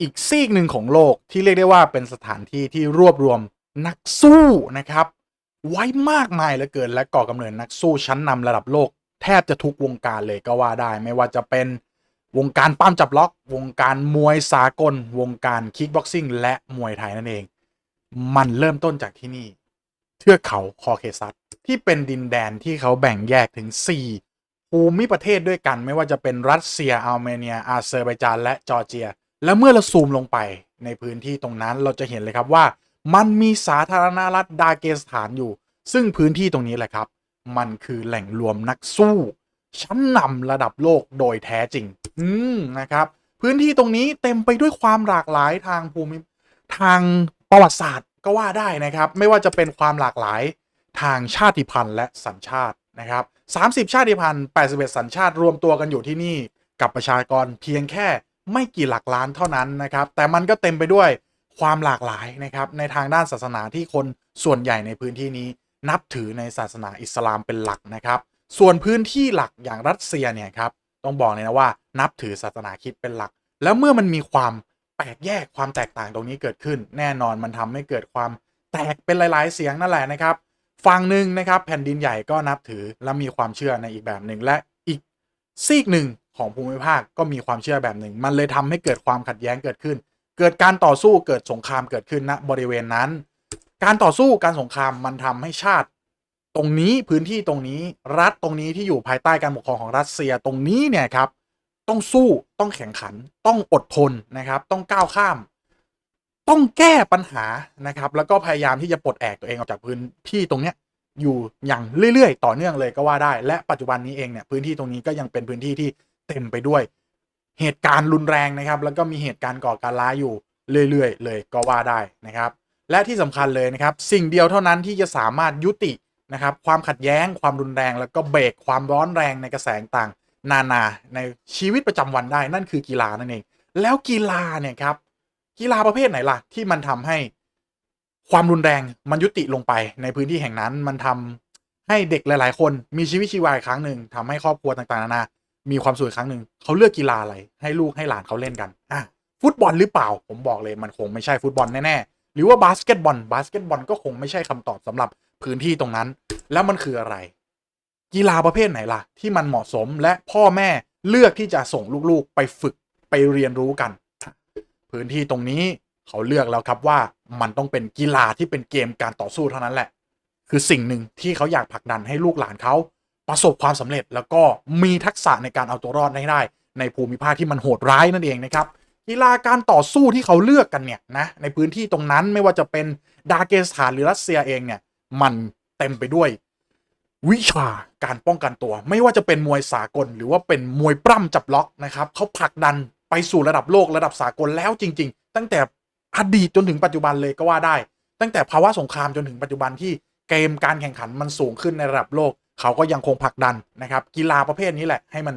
อีกซีกหนึ่งของโลกที่เรียกได้ว่าเป็นสถานที่ที่รวบรวมนักสู้นะครับ ไว้มากมายเหลือเกินและก่อกำเนิดนักสู้ชั้นนำระดับโลก แทบจะทุกวงการเลยก็ว่าได้ ไม่ว่าจะเป็นวงการปั้มจับล็อก วงการมวยสากล วงการคิกบ็อกซิ่งและมวยไทยนั่นเอง มันเริ่มต้นจากที่นี่ เทือกเขาคอเคซัสที่เป็นดินแดนที่เขาแบ่งแยกถึง 4 ภูมิประเทศด้วยกัน ไม่ว่าจะเป็นรัสเซียอาร์เมเนีย อาเซอร์ไบจานและจอร์เจีย แล้วเมื่อเราซูมลงไปในพื้นที่ตรงนั้นเราจะเห็นเลยครับว่า มันมีสาธารณรัฐดาเกสถานอยู่ ซึ่งพื้นที่ตรงนี้แหละครับ มันคือแหล่งรวมนักสู้ ชั้นนำระดับโลกโดยแท้จริง อืมนะครับ พื้นที่ตรงนี้เต็มไปด้วยความหลากหลายทางภูมิทางประวัติศาสตร์ก็ว่าได้นะครับ ไม่ว่าจะเป็นความหลากหลายทางชาติพันธุ์และสัญชาตินะครับ30 ชาติพันธุ์ 81 สัญชาติรวมตัวกันอยู่ที่นี่กับประชากรเพียงแค่ ไม่กี่หลักล้านเท่านั้นนะครับ แต่มันก็เต็มไปด้วยความหลากหลายนะครับในทางด้านศาสนาที่คนส่วนใหญ่ในพื้นที่นี้นับถือในศาสนาอิสลามเป็นหลักนะครับ ส่วนพื้นที่หลักอย่างรัสเซียเนี่ยครับต้องบอกเลยนะว่านับถือศาสนาคิดเป็นหลัก แล้วเมื่อมันมีความแปลกแยกความแตกต่างตรงนี้เกิดขึ้น แน่นอนมันทำให้เกิดความแตกเป็นหลาย ๆ เสียงนั่นแหละนะครับ ฝั่งหนึ่งนะครับแผ่นดินใหญ่ก็นับถือและมีความเชื่อในอีกแบบหนึ่งและ ซีกหนึ่งของภูมิภาคก็มีความเชื่อแบบหนึ่ง มันเลยทำให้เกิดความขัดแย้งเกิดขึ้น เกิดการต่อสู้เกิดสงครามเกิดขึ้นณบริเวณนั้น การต่อสู้การสงครามมันทำให้ชาติ ตรงนี้พื้นที่ตรงนี้รัฐตรงนี้ที่อยู่ภายใต้การปกครองของรัสเซียตรงนี้เนี่ยครับ ต้องสู้ต้องแข่งขัน ต้องอดทนนะครับ ต้องก้าวข้าม ต้องแก้ปัญหานะครับ แล้วก็พยายามที่จะปลดแอกตัวเองออกจากพื้นที่ตรงเนี้ย อยู่อย่างเรื่อย ๆ ต่อเนื่องเลยก็ว่าได้ และปัจจุบันนี้เองเนี่ยพื้นที่ตรงนี้ก็ยังเป็นพื้นที่ที่เต็มไปด้วย เหตุการณ์รุนแรงนะครับ แล้วก็มีเหตุการณ์ก่อการร้ายอยู่เรื่อยๆ เลยก็ว่าได้นะครับ และที่สำคัญเลยนะครับ สิ่งเดียวเท่านั้นที่จะสามารถยุตินะครับ ความขัดแย้งความรุนแรง แล้วก็เบรกความร้อนแรงในกระแสต่างๆ นานาในชีวิตประจำวันได้นั่นคือกีฬานั่นเอง แล้วกีฬาเนี่ยครับกีฬาประเภทไหนล่ะที่มันทำให้ ความรุนแรงมันยุติลงไปในพื้นที่แห่งนั้น มันทำให้เด็กหลาย ๆ คนมีชีวิตชีวาอีกครั้งหนึ่งทำให้ครอบครัวต่างๆนานา มีความสุขอีกครั้งหนึ่งเขาเลือกกีฬาอะไร ให้ลูกให้หลานเขาเล่นกันอะฟุตบอลหรือเปล่า ผมบอกเลยมันคงไม่ใช่ฟุตบอลแน่ๆหรือว่าบาสเกตบอลบาสเกตบอลก็คงไม่ใช่คำตอบสำหรับพื้นที่ตรงนั้น แล้วมันคืออะไร กีฬาประเภทไหนล่ะ ที่มันเหมาะสมและพ่อแม่เลือกที่จะส่งลูกๆ ไปฝึกไปเรียนรู้กัน พื้นที่ตรงนี้เขาเลือกแล้วครับว่า มันต้องเป็นกีฬาที่เป็นเกมการต่อสู้เท่านั้นแหละ คือสิ่งหนึ่งที่เขาอยากผลักดันให้ลูกหลานเขาประสบความสำเร็จแล้วก็มีทักษะในการเอาตัวรอดได้ ในภูมิภาคที่มันโหดร้ายนั่นเองนะครับกีฬาการต่อสู้ที่เขาเลือกกันเนี่ยนะในพื้นที่ตรงนั้นไม่ว่าจะเป็นดาเกสถานหรือรัสเซียเองเนี่ยมันเต็มไปด้วย วิชาการป้องกันตัว ไม่ว่าจะเป็นมวยสากล หรือว่าเป็นมวยปล้ำจับล็อกนะครับเขาผลักดันไปสู่ระดับโลกระดับสากลแล้วจริง ๆ ตั้งแต่ อดีตจนถึงปัจจุบันเลยก็ว่าได้ ตั้งแต่ภาวะสงครามจนถึงปัจจุบันที่เกมการแข่งขันมันสูงขึ้นในระดับโลก เขาก็ยังคงผลักดันนะครับ กีฬาประเภทนี้แหละ ให้มัน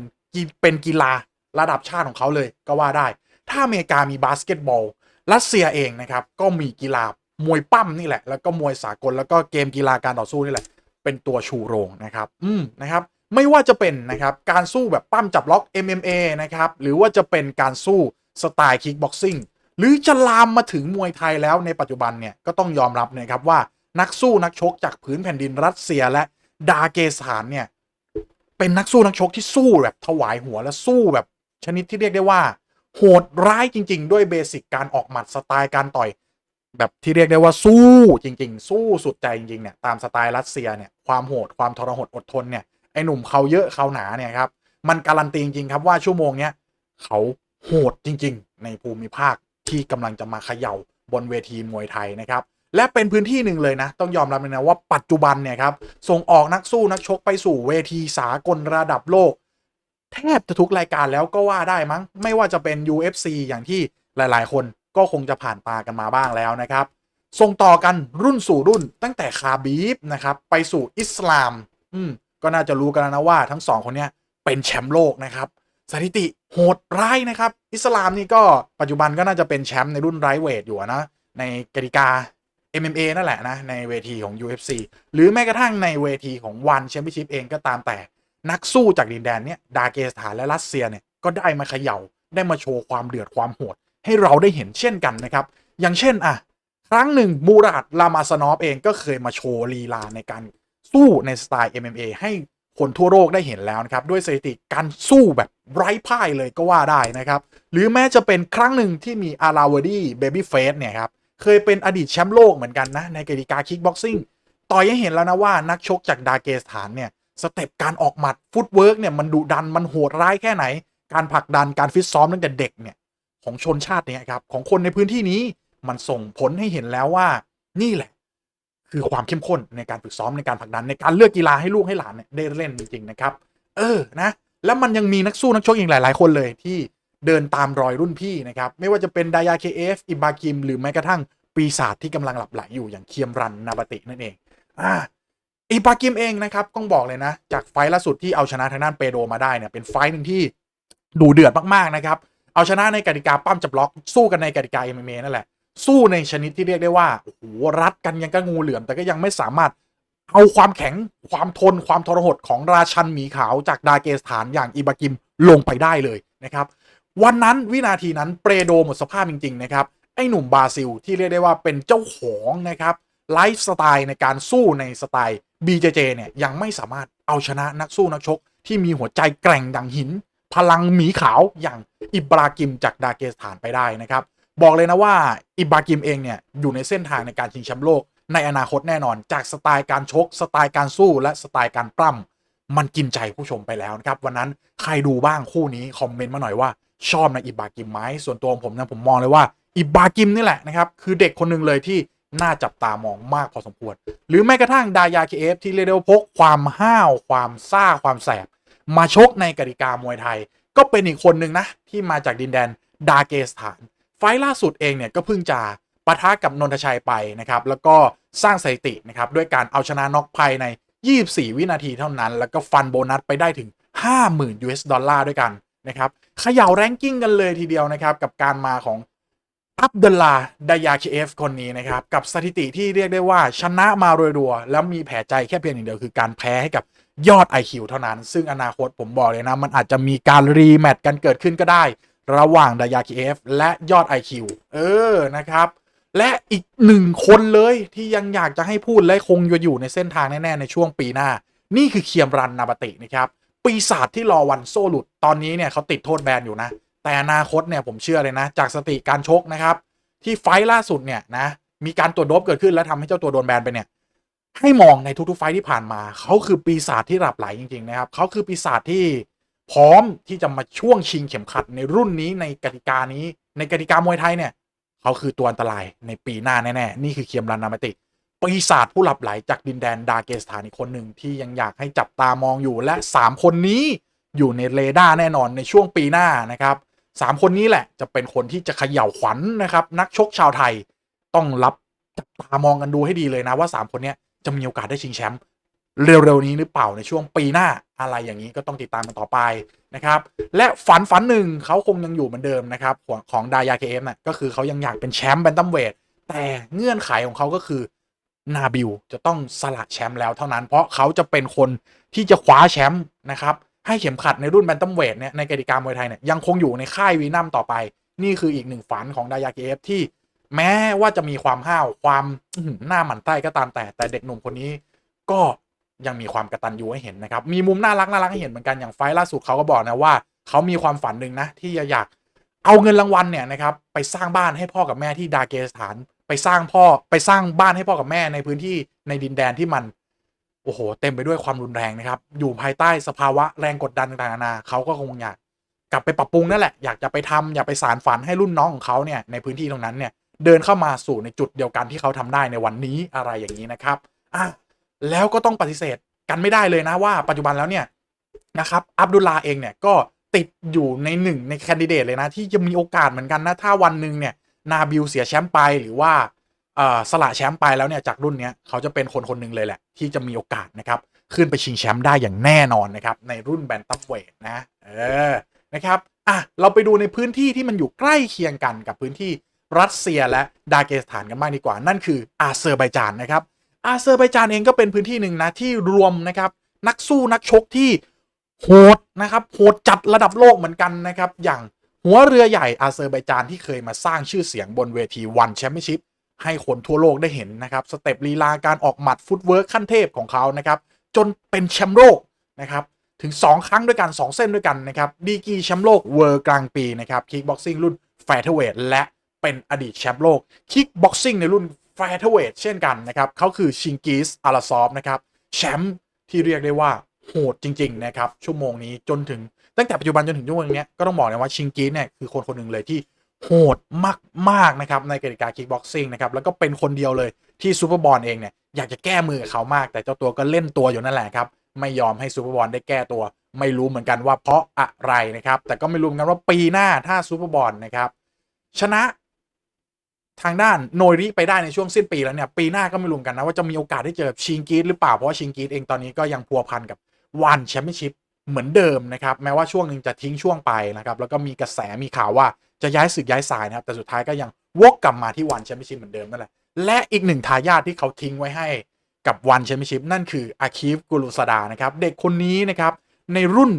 เป็นกีฬาระดับชาติของเขาเลยก็ว่าได้ ถ้าอเมริกามีบาสเกตบอลรัสเซียเองนะครับก็มีกีฬามวยปั้มนี่แหละ แล้วก็มวยสากลแล้วก็เกมกีฬาการต่อสู้นี่แหละ เป็นตัวชูโรงนะครับ อืมนะครับ ไม่ว่าจะเป็นนะครับการสู้แบบปั้มจับล็อก MMA นะครับหรือว่าจะเป็นการสู้สไตล์คิกบ็อกซิ่ง หรือจะลามมาถึงมวยไทยแล้วในปัจจุบันเนี่ยก็ต้องยอมรับนะครับว่านักสู้นักชกจากพื้นแผ่นดินรัสเซียและดาเกสถานเนี่ยเป็นนักสู้นักชกที่สู้แบบถวายหัวและสู้แบบชนิดที่เรียกได้ว่า โหดร้ายจริง ๆ ด้วยเบสิกการออกหมัดสไตล์การต่อยแบบที่เรียกได้ว่าสู้จริง ๆ สู้สุดใจจริงๆเนี่ยตามสไตล์รัสเซียเนี่ยความโหดความทรหดอดทนเนี่ยไอหนุ่มเขาเยอะเขาหนาเนี่ยครับมันการันตีจริงๆครับว่าชั่วโมงเนี้ยเขาโหดจริง ๆ ในภูมิภาค ที่กำลังจะมาเขย่าบนเวทีมวยไทยนะครับ และเป็นพื้นที่หนึ่งเลยนะ ต้องยอมรับเลยนะว่าปัจจุบันเนี่ยครับส่งออกนักสู้นักชกไปสู่เวทีสากลระดับโลก แทบจะทุกรายการแล้วก็ว่าได้มั้ง ไม่ว่าจะเป็น UFC อย่างที่หลาย ๆ คนก็คงจะผ่านตากันมาบ้างแล้วนะครับ ส่งต่อกันรุ่นสู่รุ่นตั้งแต่คาบีฟนะครับไปสู่อิสลาม อืมก็น่าจะรู้กันแล้วนะว่าทั้งสองคนเนี้ยเป็นแชมป์โลกนะครับ สถิติโหดร้ายนะครับ อิสลามนี่ก็ปัจจุบันก็น่าจะเป็นแชมป์ในรุ่นไรเวทอยู่นะ ในกติกา MMA นั่นแหละนะ ในเวทีของ UFC หรือแม้กระทั่งในเวทีของวันแชมเปี้ยนชิพเองก็ตามแต่นักสู้จากดินแดนเนี้ยดาเกสถานและรัสเซียเนี่ยก็ได้มาเขย่า ได้มาโชว์ความเดือดความโหดใให้เราได้เห็นเช่นกันนะครับ อย่างเช่นอะครั้งหนึ่งมูราดลามาสนอฟเองก็เคยมาโชว์ลีลาในการสู้ในสไตล์ MMA ให้ คนทั่วโลกได้เห็นแล้วนะครับ ด้วยสถิติการสู้แบบไร้พ่ายเลยก็ว่าได้นะครับ หรือแม้จะเป็นครั้งหนึ่งที่มีอาราวดีเบบี้เฟสเนี่ยครับเคยเป็นอดีตแชมป์โลกเหมือนกันนะ ในกติกาคิกบ็อกซิ่งต่อยให้เห็นแล้วนะว่านักชกจากดาเกสถานเนี่ยสเต็ปการออกหมัดฟุตเวิร์กเนี่ยมันดุดันมันโหดร้ายแค่ไหน การผลักดันการฟิตซ้อมตั้งแต่เด็กเนี่ยของชนชาติเนี่ยครับของคนในพื้นที่นี้มันส่งผลให้เห็นแล้วว่านี่แหละ คือความเข้มข้นในการฝึกซ้อมในการผลักดันในการเลือกกีฬาให้ลูกให้หลานเนี่ยได้เล่นจริงๆนะครับ เออนะแล้วมันยังมีนักสู้นักชกอีกหลาย ๆ คนเลยที่เดินตามรอยรุ่นพี่นะครับไม่ว่าจะเป็นดายาเคเอฟอิบากิม หรือแม้กระทั่งปีศาจที่กำลังหลับไหลอยู่อย่างเคียมรันนาบตินั่นเองอ่าอิบากิมเองนะครับต้องบอกเลยนะ จากไฟล์ล่าสุดที่เอาชนะทางด้านเปโดมาได้เนี่ยเป็นไฟล์หนึ่งที่ดูเดือดมากๆนะครับเอาชนะในกติกาปั้มจับล็อกสู้กันในกติกา MMA นั่นแหละ สู้ในชนิดที่เรียกได้ว่าโอ้โหรัดกันยังก็งูเหลือมแต่ก็ยังไม่สามารถเอาความแข็งความทนความทรหดของราชันหมีขาวจากดาเกสถานอย่างอิบากิมลงไปได้เลยนะครับ วันนั้นวินาทีนั้นเปรโดหมดสภาพจริง ๆ นะครับ ไอ้หนุ่มบราซิลที่เรียกได้ว่าเป็นเจ้าของนะครับไลฟ์สไตล์ในการสู้ในสไตล์ BJJ เนี่ยยังไม่สามารถเอาชนะนักสู้นักชก ที่มีหัวใจแกร่งดังหิน พลังหมีขาวอย่างอิบรากิมจากดาเกสถานไปได้นะครับ บอกเลยนะว่าอิบากิมเองเนี่ยอยู่ในเส้นทางในการชิงแชมป์โลก ในอนาคตแน่นอน จากสไตล์การชก สไตล์การสู้และสไตล์การปล้ำมันกินใจผู้ชมไปแล้วนะครับวันนั้นใครดูบ้างคู่นี้คอมเมนต์มาหน่อยว่าชอบในอิบากิมไหมส่วนตัวผมนะผมมองเลยว่าอิบากิมนี่แหละนะครับคือเด็กคนหนึ่งเลยที่น่าจับตามองมากพอสมควร หรือแม้กระทั่งดายาเคเอฟที่เรียกได้ว่าพกความห้าวความซ่าความแสบ มาชกในกติกามวยไทย ก็เป็นอีกคนหนึ่งนะ ที่มาจากดินแดนดาเกสถาน ไฟล์ล่าสุดเองเนี่ยก็เพิ่งจะปะทะกับนนทชัยไปนะครับแล้วก็สร้างสถิตินะครับด้วยการเอาชนะน็อกภายใน 24 วินาทีเท่านั้น แล้วก็ฟันโบนัสไปได้ถึง 50,000 US ดอลลาร์ด้วยกันนะครับเขย่าแรงกิ้งกันเลยทีเดียวนะครับกับการมาของอับดุลลาดายาเคเอฟคนนี้นะครับกับสถิติที่เรียกได้ว่าชนะมารัวๆแล้วมีแผลใจแค่เพียงอย่างเดียวคือการแพ้ให้กับยอด IQ เท่านั้น ซึ่งอนาคตผมบอกเลยนะ มันอาจจะมีการรีแมตช์กันเกิดขึ้นก็ได้ ระหว่างดายาเคเอฟและยอด IQ เออนะครับ และอีกหนึ่งคนเลยที่ยังอยากจะให้พูดและคงอยู่ในเส้นทาง แน่ ๆ ในช่วงปีหน้า นี่คือเคียมรันนาบตินะครับ ปีศาจที่รอวันโซหลุด ตอนนี้เนี่ยเขาติดโทษแบนอยู่นะ แต่อนาคตเนี่ยผมเชื่อเลยนะ จากสติการชกนะครับ ที่ไฟล์ล่าสุดเนี่ยนะมีการตรวจโดบเกิดขึ้นแล้วทำให้เจ้าตัวโดนแบนไปเนี่ยให้มองในทุกๆไฟล์ที่ผ่านมา เขาคือปีศาจที่หลับไหลจริงๆนะครับเขาคือปีศาจที่ พร้อมที่จะมาช่วงชิงเข็มขัดในรุ่นนี้ในกติกานี้ในกติกามวยไทยเนี่ยเขาคือตัวอันตรายในปีหน้าแน่ๆ นี่คือเคียมรันนามาติปีศาจผู้หลับไหลจากดินแดนดาเกสถานอีกคนหนึ่งที่ยังอยากให้จับตามองอยู่และ 3 คนนี้อยู่ในเรดาร์แน่นอนในช่วงปีหน้านะครับสามคนนี้แหละจะเป็นคนที่จะเขย่าขวัญนนะครับ นักชกชาวไทยต้องรับจับตามองกันดูให้ดีเลยนะว่า 3 คนนี้จะมีโอกาสได้ชิงแชมป์ เร็วๆนี้หรือเปล่าในช่วงปีหน้าอะไรอย่างนี้ก็ต้องติดตามกันต่อไปนะครับและฝันฝันหนึ่งเขาคงยังอยู่เหมือนเดิมนะครับของของดายาเคเอฟน่ะก็คือเขายังอยากเป็นแชมป์แบนตัมเวทแต่เงื่อนไขของเขาก็คือนาบิลจะต้องสละแชมป์แล้วเท่านั้น เพราะเขาจะเป็นคนที่จะคว้าแชมป์นะครับให้เข็มขัดในรุ่นแบนตัมเวทเนี่ยในกติกามวยไทยเนี่ยยังคงอยู่ในค่ายวีนัมต่อไป นี่คืออีกหนึ่งฝันของดายาเกเอฟที่แม้ว่าจะมีความห้าวความอื้อหือหน้าหมันใต้ก็ตามแต่แต่เด็กหนุ่มคนนี้ก็ ยังมีความกระตันยูให้เห็นนะครับ มีมุมน่ารักน่ารักให้เห็นเหมือนกันอย่างไฟล่าสุดเขาก็บอกนะว่าเขามีความฝันหนึ่งนะที่อยากเอาเงินรางวัลเนี่ยนะครับไปสร้างบ้านให้พ่อกับแม่ที่ดาเกสถาน ไปสร้างพ่อไปสร้างบ้านให้พ่อกับแม่ในพื้นที่ในดินแดนที่มันโอ้โห เต็มไปด้วยความรุนแรงนะครับ อยู่ภายใต้สภาวะแรงกดดันต่างๆนานาเขาก็คงอยากกลับไปปรับปรุงนั่นแหละ อยากจะไปทำอยากไปสารฝันให้รุ่นน้องของเขาเนี่ยในพื้นที่ตรงนั้นเนี่ยเดินเข้ามาสู่ในจุดเดียวกันที่เขาทำได้ในวันนี้อะไรอย่างนี้นะครับอะ แล้วก็ต้องปฏิเสธกันไม่ได้เลยนะว่าปัจจุบันแล้วเนี่ยนะครับอับดุลลาเองเนี่ยก็ติดอยู่ในหนึ่งในแคนดิเดตเลยนะ ที่จะมีโอกาสเหมือนกันนะ ถ้าวันหนึ่งเนี่ยนาบิลเสียแชมป์ไปหรือว่าอ่อสละแชมป์ไปแล้วเนี่ยจากรุ่นนี้เขาจะเป็นคนคนหนึ่งเลยแหละ ที่จะมีโอกาสนะครับขึ้นไปชิงแชมป์ได้อย่างแน่นอนนะครับในรุ่นแบนตัมเวทนะเออนะครับอะเราไปดูในพื้นที่ที่มันอยู่ใกล้เคียงกันกับพื้นที่รัสเซียและดาเกสถานกันมากดีกว่า นั่นคืออาเซอร์ไบจานนะครับ อาเซอร์ไบจานเองก็เป็นพื้นที่หนึ่งนะที่รวมนะครับนักสู้นักชกที่โหดนะครับโหดจัดระดับโลกเหมือนกันนะครับอย่างหัวเรือใหญ่อาเซอร์ไบจานที่เคยมาสร้างชื่อเสียงบนเวทีวันแชมเปี้ยนชิพให้คนทั่วโลกได้เห็นนะครับสเต็ปลีลาการออกหมัดฟุตเวิร์คขั้นเทพของเขานะครับจนเป็นแชมป์โลกนะครับถึง 2 ครั้งด้วยกัน 2 เส้นด้วยกันนะครับดีกีแชมป์โลกเวิร์กลางปีนะครับคิกบ็อกซิ่งรุ่นแฟร์เทเวทและเป็นอดีตแชมป์โลกคิกบ็อกซิ่งในรุ่น ฟร์เทเวทเช่นกันนะครับเขาคือชิงกิสอาราซอฟนะครับแชมป์ที่เรียกได้ว่าโหดจริง ๆ นะครับ ชั่วโมงนี้จนถึงตั้งแต่ปัจจุบันจนถึงชั่วโมงนี้ก็ต้องบอกเลยว่าชิงกิสเนี่ยคือคนคนหนึ่งเลยที่โหดมากๆนะครับในกติกาคิกบ็อกซิ่งนะครับแล้วก็เป็นคนเดียวเลยที่ซูเปอร์บอลเองเนี่ยอยากจะแก้มือเขามาก แต่เจ้าตัวก็เล่นตัวอยู่นั่นแหละครับไม่ยอมให้ซูเปอร์บอลได้แก้ตัว ไม่รู้เหมือนกันว่าเพราะอะไรนะครับแต่ก็ไม่รู้เหมือนกันว่าปีหน้าถ้าซูเปอร์บอลนะครับชนะ ทางด้านโนริไปได้ในช่วงสิ้นปีแล้วเนี่ยปีหน้าก็ไม่รู้กันนะว่าจะมีโอกาสได้เจอชิงกีดหรือเปล่าเพราะว่าชิงกีดเองตอนนี้ก็ยังพัวพันกับวันแชมเปี้ยนชิพเหมือนเดิมนะครับแม้ว่าช่วงหนึ่งจะทิ้งช่วงไปนะครับแล้วก็มีกระแสมีข่าวว่าจะย้ายสึกย้ายสายนะครับแต่สุดท้ายก็ยังวกกลับมาที่วันแชมเปี้ยนชิพเหมือนเดิมนั่นแหละและอีกหนึ่งทายาทที่เขาทิ้งไว้ให้กับวันแชมเปี้ยนชิพนั่นคืออาคีฟกุลุสดานะครับเด็กคนนี้นะครับในรุ่น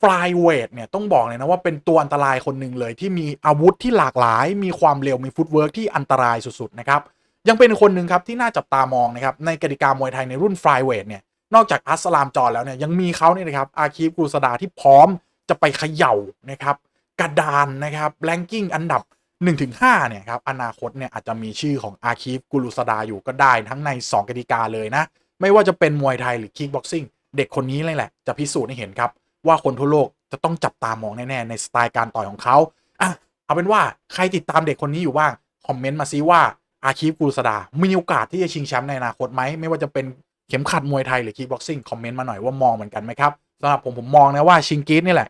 ฟลายเวทเนี่ยต้องบอกเลยนะว่าเป็นตัวอันตรายคนหนึ่งเลยที่มีอาวุธที่หลากหลาย มีความเร็วมีฟุตเวิร์กที่อันตรายสุดๆนะครับยังเป็นคนหนึ่งครับที่น่าจับตามองนะครับในกติกามวยไทยในรุ่นฟลายเวทเนี่ยนอกจากอัสลามจอร์แล้วเนี่ยยังมีเขาเนี่ยนะครับอาคีฟกุลสดาที่พร้อมจะไปเขย่านะครับกระดานนะครับแรงกิ้งอันดับ 1-5เนี่ยครับอนาคตเนี่ยอาจจะมีชื่อของอาคีฟกุลุสดาอยู่ก็ได้ทั้งใน 2กติกาเลยนะไม่ว่าจะเป็นมวยไทยหรือคิกบ็อกซิ่งเด็กคนนี้เลยแหละจะพิสูจน์ให้เห็นครับ ว่าคนทั่วโลกจะต้องจับตามองแน่ๆในสไตล์การต่อยของเขาอะเอาเป็นว่าใครติดตามเด็กคนนี้อยู่บ้างคอมเมนต์มาซิว่าอาคีฟกุลสดา มีโอกาสที่จะชิงแชมป์ในอนาคตไหมไม่ว่าจะเป็นเข็มขัดมวยไทยหรือคิกบ็อกซิ่งคอมเมนต์มาหน่อยว่ามองเหมือนกันไหมครับสำหรับผมผมมองนะว่าชิงกีดนี่แหละ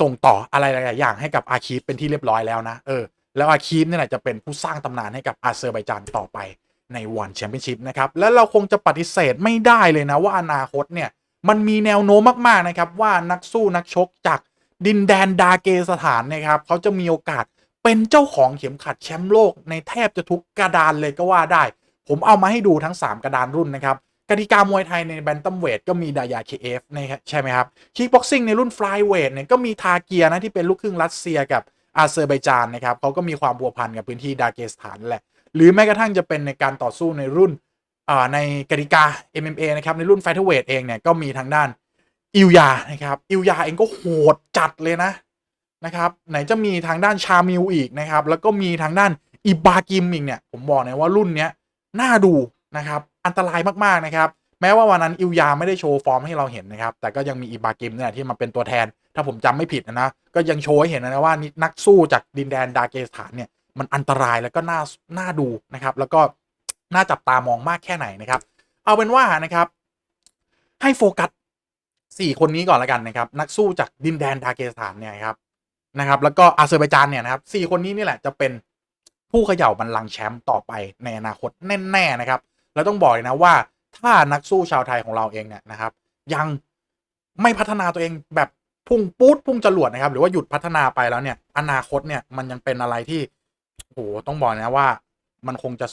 ส่งต่ออะไรหลายๆอย่างให้กับอาคีฟเป็นที่เรียบร้อยแล้วนะเออแล้วอาคีฟนี่แหละจะเป็นผู้สร้างตำนานให้กับอาเซอร์ไบจานต่อไปในวันแชมเปี้ยนชิพนะครับ และเราคงจะปฏิเสธไม่ได้เลยนะว่าอนาคตเนี่ย มันมีแนวโน้มมาก ๆ นะครับ ว่านักสู้นักชกจากดินแดนดาเกสถานนะครับ เขาจะมีโอกาสเป็นเจ้าของเข็มขัดแชมป์โลกในแทบจะทุกกระดานเลยก็ว่าได้ ผมเอามาให้ดูทั้ง 3 กระดานรุ่นนะครับกติกามวยไทยในแบนตัมเวทก็มีดายาเคเอฟนะครับใช่ไหมครับคิกบ็อกซิ่งในรุ่นฟลายเวทเนี่ยก็มีทาเกียนะที่เป็นลูกครึ่งรัสเซียกับอาเซอร์ไบจานนะครับเขาก็มีความบัวพันกับพื้นที่ดาเกสถานแหละ หรือแม้กระทั่งจะเป็นในการต่อสู้ในรุ่น ในกติกา MMA นะครับ ในรุ่นไฟเทอร์เวทเองเนี่ยก็มีทางด้านอิวยานะครับอิวยาเองก็โหดจัดเลยนะนะครับ ไหนจะมีทางด้านชามิวอีกนะครับ แล้วก็มีทางด้านอิบากิมอีกเนี่ย ผมบอกเลยว่ารุ่นเนี้ยน่าดูนะครับ อันตรายมากๆนะครับ แม้ว่าวันนั้นอิวยาไม่ได้โชว์ฟอร์มให้เราเห็นนะครับ แต่ก็ยังมีอิบากิมเนี่ยที่มาเป็นตัวแทน ถ้าผมจำไม่ผิดนะ ก็ยังโชว์ให้เห็นนะว่านักสู้จากดินแดนดาเกสถานเนี่ยมันอันตรายแล้วก็น่าน่าดูนะครับ แล้วก็ น่าจับตามองมากแค่ไหนนะครับ เอาเป็นว่านะครับให้โฟกัสสี่คนนี้ก่อนละกันนะครับ นักสู้จากดินแดนดาเกสถานเนี่ยครับนะครับ แล้วก็อาเซอร์ไบจานเนี่ยนะครับสี่คนนี้นี่แหละจะเป็นผู้เขย่าบัลลังก์แชมป์ต่อไปในอนาคตแน่ ๆนะครับ แล้วต้องบอกนะว่าถ้านักสู้ชาวไทยของเราเองเนี่ยนะครับ ยังไม่พัฒนาตัวเองแบบพุ่งปู๊ดพุ่งจรวดนะครับ หรือว่าหยุดพัฒนาไปแล้วเนี่ย อนาคตเนี่ยมันยังเป็นอะไรที่โหต้องบอกนะว่า มันคงจะ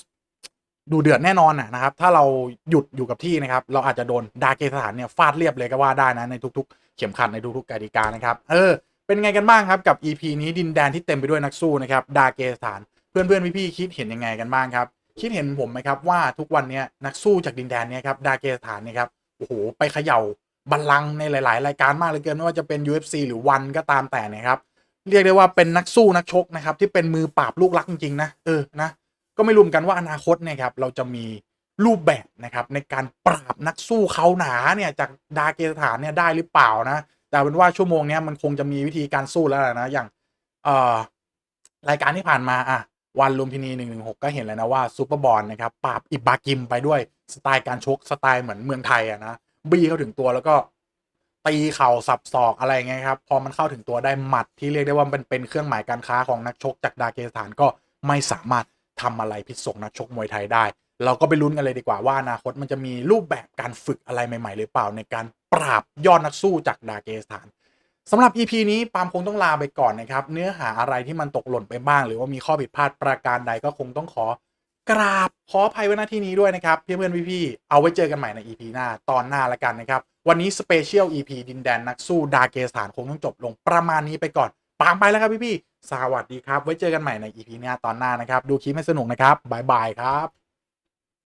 ดูเดือดแน่นอนนะครับ ถ้าเราหยุดอยู่กับที่นะครับ เราอาจจะโดนดาเกสถานเนี่ยฟาดเรียบเลยก็ว่าได้นะในทุกๆ เข็มขัดในทุกๆกติกานะครับ เออ เป็นไงกันบ้างครับกับ EP นี้ดินแดนที่เต็มไปด้วยนักสู้นะครับดาเกสถาน เพื่อนๆพี่ๆคิดเห็นยังไงกันบ้างครับ คิดเห็นผมไหมครับว่าทุกวันนี้นักสู้จากดินแดนเนี้ครับดาเกสถานเนี่ยครับโอ้โหไปเขย่าบัลลังในหลาย ๆ รายการมากเลยเกินไม่ว่าจะเป็น UFC หรือวันก็ตามแต่นะครับเรียกได้ว่าเป็นนักสู้นักชกนะครับที่เป็นมือปราบลูกรักจริงๆนะเออนะ ก็ไม่รู้กันว่าอนาคตเนี่ยครับเราจะมีรูปแบบนะครับในการปราบนักสู้เขาหนาเนี่ยจากดาเกสถานเนี่ยได้หรือเปล่านะ แต่เป็นว่าชั่วโมงนี้มันคงจะมีวิธีการสู้แล้วนะอย่างเอ่อรายการที่ผ่านมาอะวันลุมพินีหนึ่งหนึ่งหกก็เห็นแล้วนะว่าซูเปอร์บอลนะครับปราบอิบากิมไปด้วยสไตล์การชกสไตล์เหมือนเมืองไทยอะนะบี้เข้าถึงตัวแล้วก็ตีเข่าสับศอกอะไรเงี้ยครับพอมันเข้าถึงตัวได้หมัดที่เรียกได้ว่ามันเป็นเครื่องหมายการค้าของนักชกจากดาเกสถานก็ไม่สามารถ ทำอะไรพิษส่งนักชกมวยไทยได้ เราก็ไปลุ้นกันเลยดีกว่าว่าอนาคตมันจะมีรูปแบบการฝึกอะไรใหม่ ๆ หรือเปล่าในการปราบยอดนักสู้จากดาเกสถานสำหรับ EP นี้ปาล์มคงต้องลาไปก่อนนะครับ เนื้อหาอะไรที่มันตกหล่นไปบ้าง หรือว่ามีข้อผิดพลาดประการใดก็คงต้องขอกราบขออภัยไว้หน้าที่นี้ด้วยนะครับ เพื่อนๆพี่ๆเอาไว้เจอกันใหม่ใน EP หน้าตอนหน้าละกันนะครับ วันนี้สเปเชียล EP ดินแดนนักสู้ดาเกสถานคงต้องจบลงประมาณนี้ไปก่อนปางไปแล้วครับพี่ๆ สวัสดีครับ ไว้เจอกันใหม่ในอีพีน้าตอนหน้านะครับ ดูคลิปให้สนุกนะครับบายบายครับ